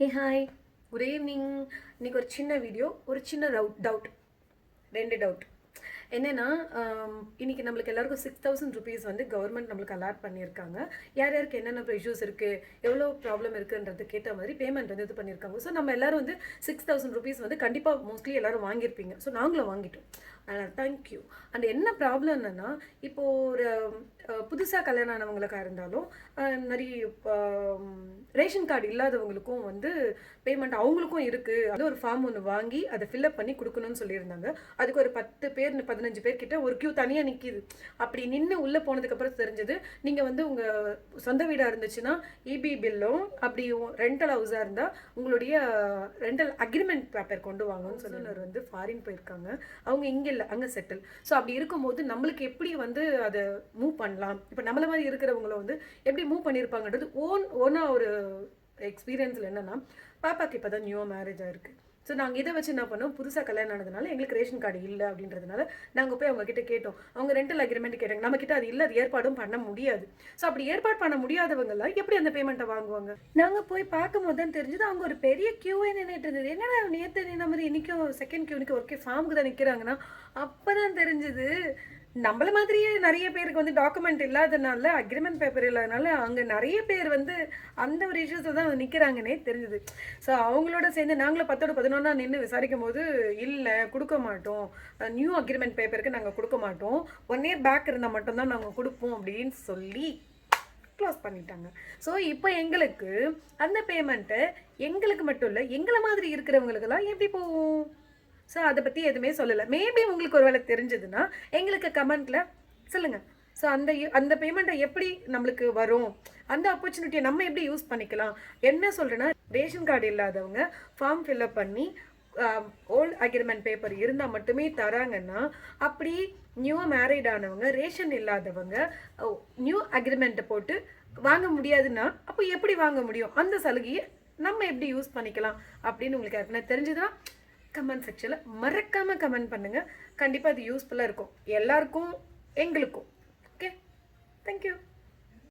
ஏ hi good evening இன்னைக்கு ஒரு சின்ன வீடியோ ஒரு சின்ன டவுட் டவுட் ரெண்டு டவுட் என்னென்னா இன்னைக்கு நம்மளுக்கு எல்லாருக்கும் சிக்ஸ் தௌசண்ட் ருபீஸ் வந்து கவர்மெண்ட் நம்மளுக்கு அலாட் பண்ணியிருக்காங்க. யார் யாருக்கு என்னென்ன இஷ்யூஸ் இருக்குது எவ்வளோ ப்ராப்ளம் இருக்குன்றது கேட்ட மாதிரி பேமெண்ட் வந்து இது பண்ணியிருக்காங்க. ஸோ நம்ம எல்லாரும் வந்து சிக்ஸ் தௌசண்ட் ருபீஸ் வந்து கண்டிப்பாக மோஸ்ட்லி எல்லோரும் வாங்கியிருப்பீங்க. ஸோ நாங்களும் வாங்கிட்டோம். அதனால் தேங்க்யூ அண்ட் என்ன ப்ராப்ளம் என்னென்னா இப்போது ஒரு புதுசாக கல்யாணம் ஆனவங்களுக்காக இருந்தாலும் நிறைய ரேஷன் கார்டு இல்லாதவங்களுக்கும் வந்து பேமெண்ட் அவங்களுக்கும் இருக்குது அது ஒரு ஃபார்ம் ஒன்று வாங்கி அதை ஃபில்அப் பண்ணி கொடுக்கணும்னு சொல்லியிருந்தாங்க. அதுக்கு ஒரு பத்து பேர் பத்து பதினஞ்சு பேர் கிட்ட ஒரு கியூ தனியாக நிற்கிது அப்படி நின்று உள்ளே போனதுக்கப்புறம் தெரிஞ்சது நீங்கள் வந்து உங்கள் சொந்த வீடாக இருந்துச்சுன்னா இபி பில்லும் அப்படி ரெண்டல் ஹவுஸாக இருந்தால் உங்களுடைய ரெண்டல் அக்ரிமெண்ட் பேப்பர் கொண்டு வாங்கன்னு சொல்லி வந்து ஃபாரின் போயிருக்காங்க. அவங்க இங்கே இல்லை அங்கே செட்டில் ஸோ அப்படி இருக்கும்போது நம்மளுக்கு எப்படி வந்து அதை மூவ் பண்ணலாம்? இப்போ நம்மள மாதிரி இருக்கிறவங்கள வந்து எப்படி மூவ் பண்ணியிருப்பாங்கன்றது ஓன் ஓனாக ஒரு எக்ஸ்பீரியன்ஸில் என்னன்னா பாப்பாக்கு இப்போ தான் நியூவாக மேரேஜ் ஆயிருக்கு ஸோ நாங்கள் இதை வச்சு என்ன பண்ணோம்? புதுசாக கல்யாணம் ஆனதுனால எங்களுக்கு ரேஷன் கார்டு இல்லை அப்படின்றதுனால நாங்கள் போய் அவங்க கிட்ட கேட்டோம். அவங்க ரெண்டல் அக்ரிமெண்ட் கேட்டாங்க. நம்மக்கிட்ட அது இல்லை அது ஏற்பாடும் பண்ண முடியாது. ஸோ அப்படி ஏற்பாடு பண்ண முடியாதவங்கலாம் எப்படி அந்த பேமெண்ட்டை வாங்குவாங்க? நாங்கள் போய் பார்க்கும்போது தான் தெரிஞ்சது அவங்க ஒரு பெரிய கியூவே நின்றுட்டு இருந்தது. என்னடா நேற்று நின்ன மாதிரி இன்றைக்கும் செகண்ட் கியூ நிற்க ஒர்க்கே ஃபார்முக்கு தான் நிற்கிறாங்கன்னா அப்போ தான் தெரிஞ்சது நம்மள மாதிரியே நிறைய பேருக்கு வந்து டாக்குமெண்ட் இல்லாதனால அக்ரிமெண்ட் பேப்பர் இல்லாதனால அங்கே நிறைய பேர் வந்து அந்த ஒரு இஷ்யூஸில் தான் நிற்கிறாங்கன்னே தெரிஞ்சுது. ஸோ அவங்களோட சேர்ந்து நாங்களும் பத்தோட பதினொன்றா நின்று விசாரிக்கும் போது இல்லை கொடுக்க மாட்டோம். நியூ அக்ரிமெண்ட் பேப்பருக்கு நாங்கள் கொடுக்க மாட்டோம். ஒன் இயர் பேக் இருந்தால் மட்டும்தான் நாங்கள் கொடுப்போம் அப்படின்னு சொல்லி க்ளோஸ் பண்ணிட்டாங்க. ஸோ இப்போ எங்களுக்கு அந்த பேமெண்ட்டை எங்களுக்கு மட்டும் இல்லை எங்களை மாதிரி இருக்கிறவங்களுக்கெல்லாம் எப்படி போகும்? ஸோ அதை பற்றி எதுவுமே சொல்லலை. மேபி உங்களுக்கு ஒரு வேலை தெரிஞ்சதுன்னா எங்களுக்கு கமெண்ட்டில் சொல்லுங்கள் ஸோ அந்த அந்த பேமெண்ட்டை எப்படி நம்மளுக்கு வரும்? அந்த ஆப்பர்ச்சுனிட்டியை நம்ம எப்படி யூஸ் பண்ணிக்கலாம்? என்ன சொல்கிறேன்னா ரேஷன் கார்டு இல்லாதவங்க ஃபார்ம் ஃபில்அப் பண்ணி ஓல்டு அக்ரிமெண்ட் பேப்பர் இருந்தால் மட்டுமே தராங்கன்னா அப்படி நியூவாக மேரீட் ஆனவங்க ரேஷன் இல்லாதவங்க நியூ அக்ரிமெண்ட்டை போட்டு வாங்க முடியாதுன்னா அப்போ எப்படி வாங்க முடியும்? அந்த சலுகையை நம்ம எப்படி யூஸ் பண்ணிக்கலாம்? அப்படின்னு உங்களுக்கு ஏற்கனவே தெரிஞ்சுதுன்னா கமெண்ட் செக்ஷனில் மறக்காமல் கமெண்ட் பண்ணுங்கள் கண்டிப்பாக அது யூஸ்ஃபுல்லாக இருக்கும். எல்லாருக்கும் எங்களுக்கும். Okay thank you